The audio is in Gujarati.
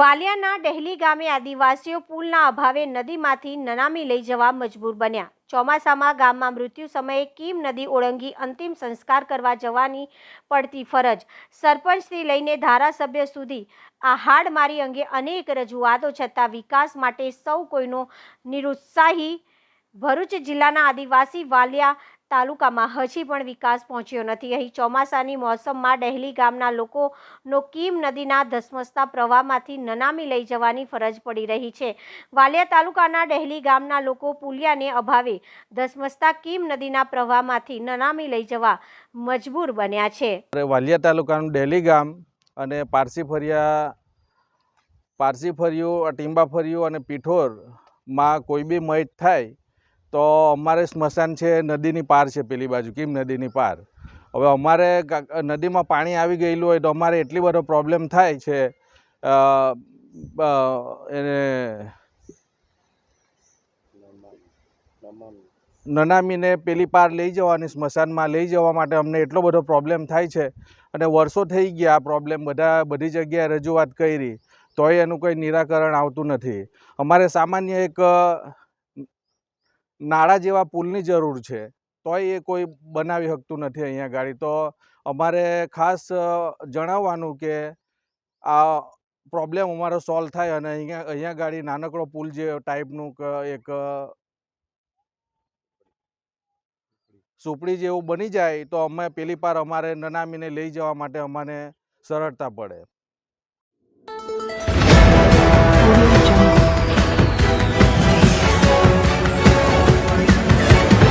વાલિયાના ડહેલી ગામે આદિવાસીઓ પુલના અભાવે નદીમાંથી નનામી લઈ જવા મજબૂર બન્યા. ચોમાસામાં ગામમાં મૃત્યુ સમયે કીમ નદી ઓળંગી અંતિમ સંસ્કાર કરવા જવાની પડતી ફરજ. સરપંચથી લઈને ધારાસભ્ય સુધી આ હાડમારી અંગે અનેક રજૂઆતો છતાં વિકાસ માટે સૌ કોઈનો નિરુત્સાહી. ભરૂચ જિલ્લાના આદિવાસી વાલિયા તાલુકામાં હજી પણ વિકાસ પહોંચ્યો નથી. અહીં ચોમાસાની મોસમમાં ડહેલી ગામના લોકોનો કીમ નદીના ધસમસતા પ્રવાહમાંથી નનામી લઈ જવાની ફરજ પડી રહી છે. વાલિયા તાલુકાના ડહેલી ગામના લોકો પુલિયાને અભાવે ધસમસતા કીમ નદીના પ્રવાહમાંથી નનામી લઈ જવા મજબૂર બન્યા છે. વાલિયા તાલુકાનું ડહેલી ગામ અને પારસી ફરિયા, પારસી ફર્યું ટીંબા ફર્યું અને પીઠોરમાં કોઈ બી મહિત થાય તો અમારે સ્મશાન છે, નદીની પાર છે પેલી બાજુ. કેમ નદીની પાર? હવે અમારે નદીમાં પાણી આવી ગયેલું હોય તો અમારે એટલી બધો પ્રોબ્લેમ થાય છે. એને નનામીને પેલી પાર લઈ જવાની, સ્મશાનમાં લઈ જવા માટે અમને એટલો બધો પ્રોબ્લેમ થાય છે. અને વર્ષો થઈ ગયા આ પ્રોબ્લેમ બધા, બધી જગ્યાએ રજૂઆત કરી. તોય એનું કંઈ નિરાકરણ આવતું નથી. અમારે સામાન્ય એક નાળા જેવા પુલની જરૂર છે. તોય એ કોઈ બનાવી શકતું નથી અહીંયા ગાડી. તો અમારે ખાસ જણાવવાનું કે આ પ્રોબ્લેમ અમારો સોલ્વ થાય અને અહીંયા અહીંયા ગાડી નાનકડો પુલ જે ટાઈપનું એક સુપડી જેવું બની જાય, તો અમે પેલી પાર અમારે નનામીને લઈ જવા માટે અમને સરળતા પડે.